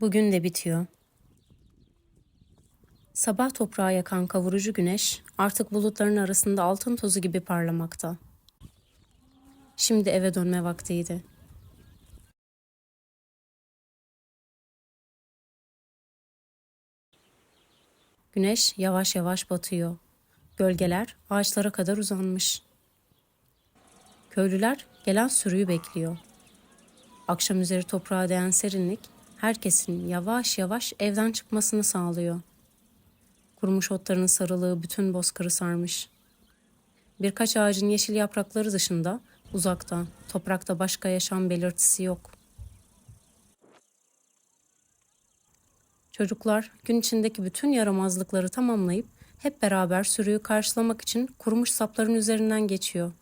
Bugün de bitiyor. Sabah toprağa yakan kavurucu güneş artık bulutların arasında altın tozu gibi parlamakta. Şimdi eve dönme vaktiydi. Güneş yavaş yavaş batıyor. Gölgeler ağaçlara kadar uzanmış. Köylüler gelen sürüyü bekliyor. Akşam üzeri toprağa değen serinlik herkesin yavaş yavaş evden çıkmasını sağlıyor. Kurumuş otların sarılığı bütün bozkırı sarmış. Birkaç ağacın yeşil yaprakları dışında uzakta, toprakta başka yaşam belirtisi yok. Çocuklar gün içindeki bütün yaramazlıkları tamamlayıp hep beraber sürüyü karşılamak için kurumuş sapların üzerinden geçiyor.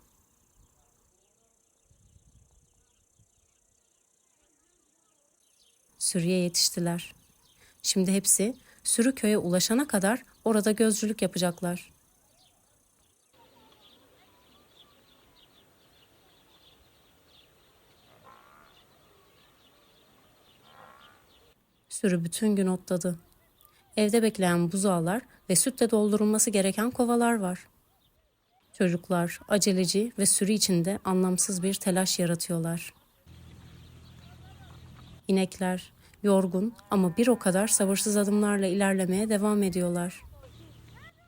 Sürüye yetiştiler. Şimdi hepsi sürü köye ulaşana kadar orada gözcülük yapacaklar. Sürü bütün gün otladı. Evde bekleyen buzağlar ve sütle doldurulması gereken kovalar var. Çocuklar aceleci ve sürü içinde anlamsız bir telaş yaratıyorlar. İnekler yorgun ama bir o kadar sabırsız adımlarla ilerlemeye devam ediyorlar.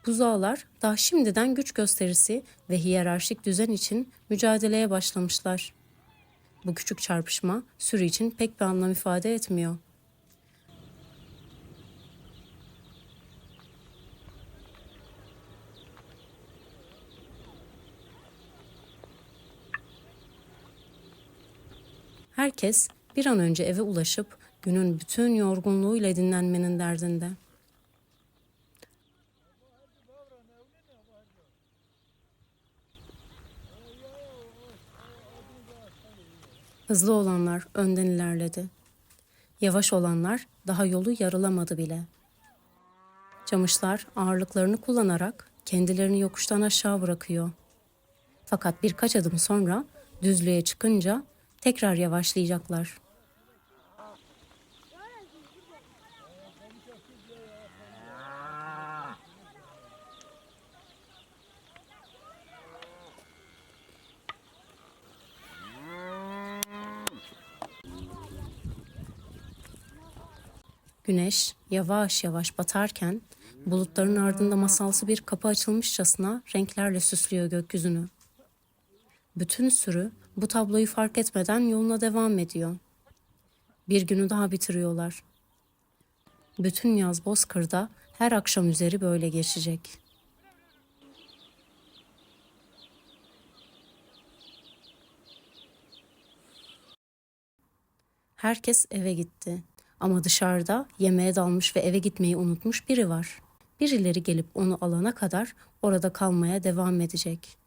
Buzağlar daha şimdiden güç gösterisi ve hiyerarşik düzen için mücadeleye başlamışlar. Bu küçük çarpışma sürü için pek bir anlam ifade etmiyor. Herkes bir an önce eve ulaşıp günün bütün yorgunluğuyla dinlenmenin derdinde. Hızlı olanlar önden ilerledi. Yavaş olanlar daha yolu yarılamadı bile. Camışlar ağırlıklarını kullanarak kendilerini yokuştan aşağı bırakıyor. Fakat birkaç adım sonra düzlüğe çıkınca tekrar yavaşlayacaklar. Güneş yavaş yavaş batarken bulutların ardında masalsı bir kapı açılmışçasına renklerle süslüyor gökyüzünü. Bütün sürü bu tabloyu fark etmeden yoluna devam ediyor. Bir günü daha bitiriyorlar. Bütün yaz Bozkır'da her akşam üzeri böyle geçecek. Herkes eve gitti. Ama dışarıda yemeğe dalmış ve eve gitmeyi unutmuş biri var. Birileri gelip onu alana kadar orada kalmaya devam edecek.''